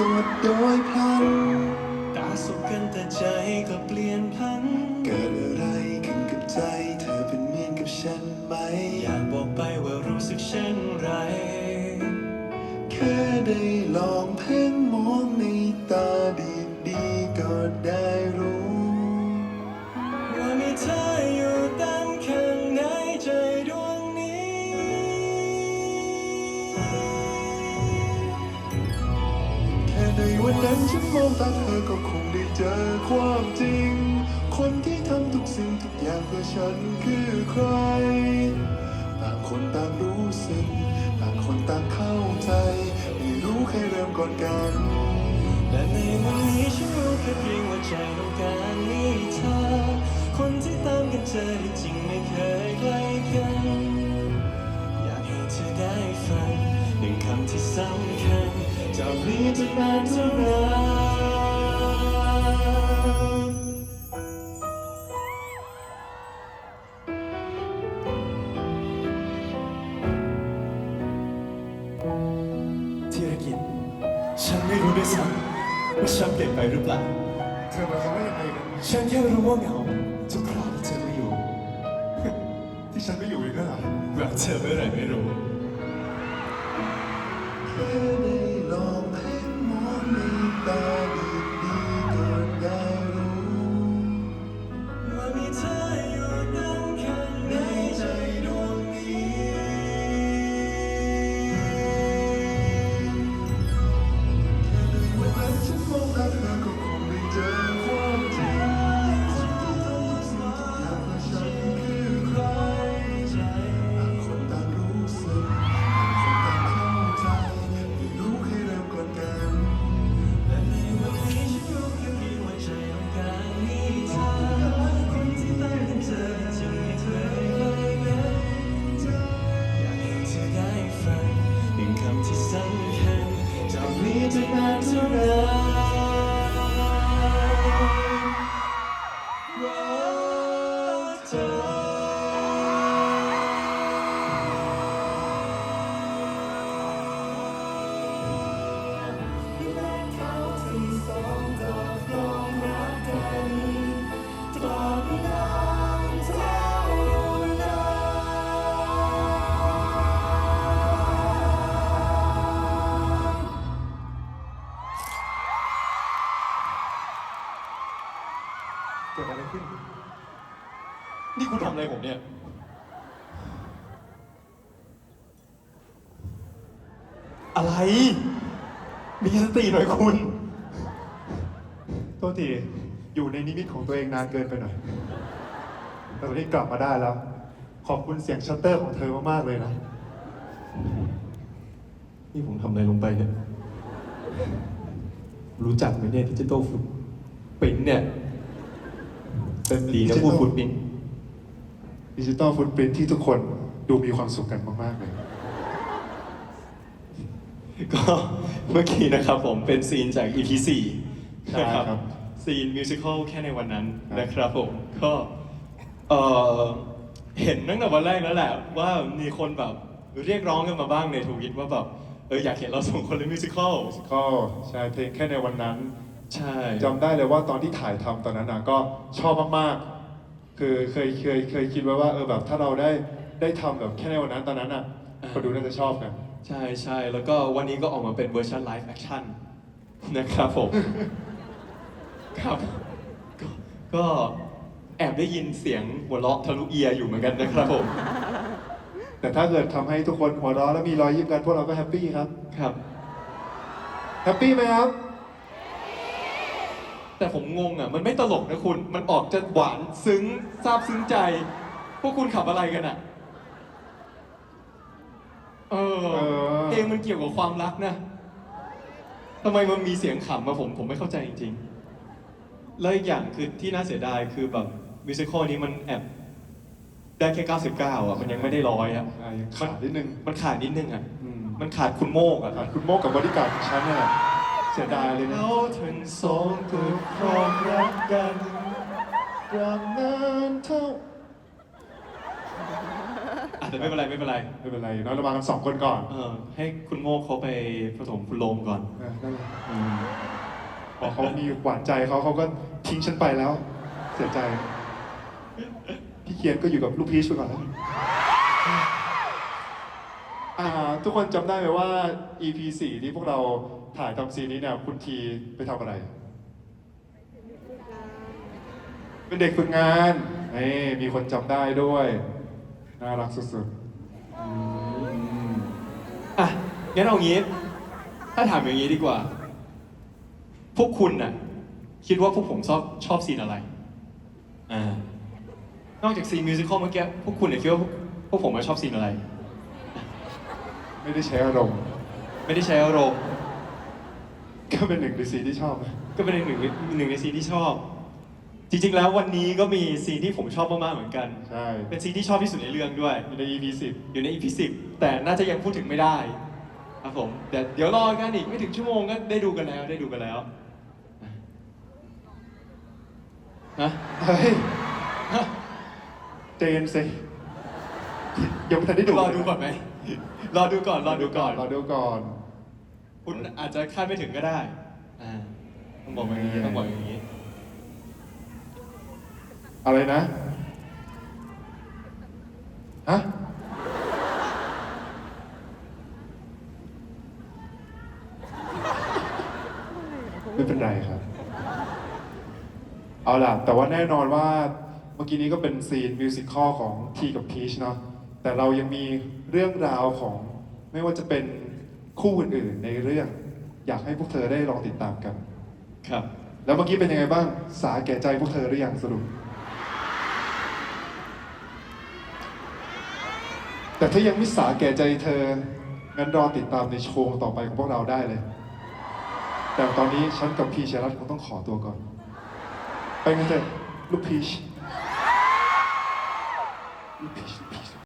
กดโดยพลันตาสบกันแต่ใจก็เปลี่ยนพัน เกิดอะไรขึ้นกับใจ เธอเป็นเหมือนกับฉันไหม อยากบอกไปว่ารู้สึกเช่นไร แค่ได้ลองเพ่อง นั้นฉันมองตาเธอก็คงได้เจอความจริง คนที่ทำทุกสิ่งทุกอย่างเพื่อฉันคือใคร ต่างคนต่างรู้สึก ต่างคนต่างเข้าใจไม่รู้ใครเริ่มก่อนกัน และในวันนี้ฉันรู้แค่เพียงว่าใจต้องการมีเธอ คนที่ตามกันเจอที่จริงไม่เคยไกลกัน อยากให้เธอได้ฟังหนึ่งคำที่สำากนี้จะนานเท่าไรธีรกิจ ฉันไม่รู้ด้วยซ้ำว่าฉันเปลี่ยนไปหรือเปล่า เธอหมายความว่ายังไงกัน ฉันแค่รู้ว่าเหงาทุกคราวที่เธอไม่อยู่ ที่ฉันไม่อยู่อีกแล้วเหรอรักเธอเมื่อไหร่ไม่รู้ เธอและเขาทั้งสองก็ยอมรับกันตราบนานเท่านาน เกิดอะไรขึ้น นี่คุณทำอะไรผมเนี่ย อะไร มีสติหน่อยคุณ โทษที อยู่ในนิมิตของตัวเองนานเกินไปหน่อยแต่วันนี้กลับมาได้แล้ว ขอบคุณเสียงชัตเตอร์ของเธอมาก ๆ เลยนะ นี่ผมทำอะไรลงไปเนี่ย รู้จักไหมเนี่ยดิจิตอลฟุตปิ้นเนี่ยเป็นดีนะ Digital พูดฟุตปิ้น ดิจิตอลฟุตปรินที่ทุกคนดูมีความสุขกันมาก ๆ เลย ก็เมื่อกี้นะครับผมเป็นซีนจาก EP 4ใช่นะครับครับ ซีนมิวสิควลแค่ในวันนั้นครับนะครับผมก็เออเห็นตั้งแต่วันแรกแล้วแหละว่ามีคนแบบเรียกร้องกันมาบ้างในทวิตว่าแบบเอออยากเห็นเราสองคนเล่นมิวสิควลก็ใช่เพลงแค่ในวันนั้น ใช่ จำได้เลยว่าตอนที่ถ่ายทำตอนนั้นนะก็ชอบมากๆ คือเคยเคยเคยคิดไว้ว่าเออแบบถ้าเราได้ได้ทำแบบแค่ในวันนั้นตอนนั้นอะคนดูน่าจะชอบกันใช่ใช่แล้วก็วันนี้ก็ออกมาเป็นเวอร์ชันไลฟ์แอคชั่นนะครับผม ครับก็ก็แอบได้ยินเสียงหัวเราะทะลุเอียร์อยู่เหมือนกันนะครับผม แต่ถ้าเกิดทำให้ทุกคนหัวเราะและมีรอยยิ้มกันพวกเราก็แฮปปี้ครับครับ แฮปปี้ไหมครับ แต่ผมงงอะ มันไม่ตลกนะคุณ มันออกจะหวานซึ้งซาบซึ้งใจ พวกคุณขับอะไรกันอะ เออเออ เพลงมันเกี่ยวกับความรักนะทำไมมันมีเสียงขำมาผมผมไม่เข้าใจจริงๆ แล้วอีกอย่างคือที่น่าเสียดายคือแบบมิวสิควลนี้มันแอบได้แค่ 99 อะ มันยังไม่ได้ร้อยอะใช่ยังขาดนิดนึงมันขาดนิดนึงอะ อืมมันขาดคุณโมกอะ ขาดคุณโมกกับบริการดของฉันเนี่ย เสียดายเลยนะ เราทั้งสองก็ครองรักกันรักนานเท่าอาจจะไม่เป็นไรไม่เป็นไรไม่เป็นไรเนาะเรามากันสองคนก่อนเออให้คุณโมกเขาไปผสมคุณโลมก่อนเออนั่นแหละอืมพอเขามีหวานใจเขาเขาก็ทิ้งฉันไปแล้ว เสียใจ พี่เคียนก็อยู่กับลูกพีชไปก่อนแล้วอ่าทุกคนจำได้ไหมว่า EP 4ที่พวกเรา ถ่ายทำซีนนี้เนี่ยคุณทีไปทำอะไร เป็นเด็กฝึกงานนี่มีคนจำได้ด้วย น่ารักสุดอะงั้นเอางี้ ถ้าถามอย่างนี้ดีกว่า พวกคุณน่ะ คิดว่าพวกผมชอบชอบซีนอะไร อ่า นอกจากซีนมิวสิควลเมื่อกี้พวกคุณเนี่ยคิดว่าพวกพวกผมมาชอบซีนอะไรๆไม่ได้ใช้อารมณ์ ไม่ได้ใช้อารมณ์ ก็เป็นหนึ่งในซีนที่ชอบนะก็เป็นหนึ่งในหนึ่งในซีนที่ชอบ จริงๆแล้ววันนี้ก็มีซีนที่ผมชอบมากๆเหมือนกัน ใช่เป็นซีนที่ชอบที่สุดในเรื่องด้วย อยู่ใน EP 10อยู่ใน EP 10แต่น่าจะยังพูดถึงไม่ได้ครับผมเดี๋ยวเดี๋ยวรอกันอีกไม่ถึงชั่วโมงก็ได้ดูกันแล้วได้ดูกันแล้วฮะเฮ้ยเจนสิยังไม่ทันได้ดูรอดูก่อนไหมรอดูก่อนรอดูก่อนรอดูก่อน คุณอาจจะคาดไม่ถึงก็ได้ อ่า ต้องบอกอย่างนี้ต้องบอกอย่างนี้ อะไรนะ ฮะ ไม่เป็นไรครับ เอาล่ะ แต่ว่าแน่นอนว่าเมื่อกี้นี้ก็เป็นซีนมิวสิคอลของทีกับพีชเนาะ แต่เรายังมีเรื่องราวของไม่ว่าจะเป็น คู่อื่นๆในเรื่อง อยากให้พวกเธอได้ลองติดตามกัน ครับ แล้วเมื่อกี้เป็นยังไงบ้าง สาแก่ใจพวกเธอหรือยังสรุป แต่ถ้ายังไม่สาแก่ใจเธอ งั้นรอติดตามในโชว์ต่อไปของพวกเราได้เลย แต่ตอนนี้ฉันกับพีชยรัตน์คงต้องขอตัวก่อน ไปกันเถอะลูกพีช ลูกพีช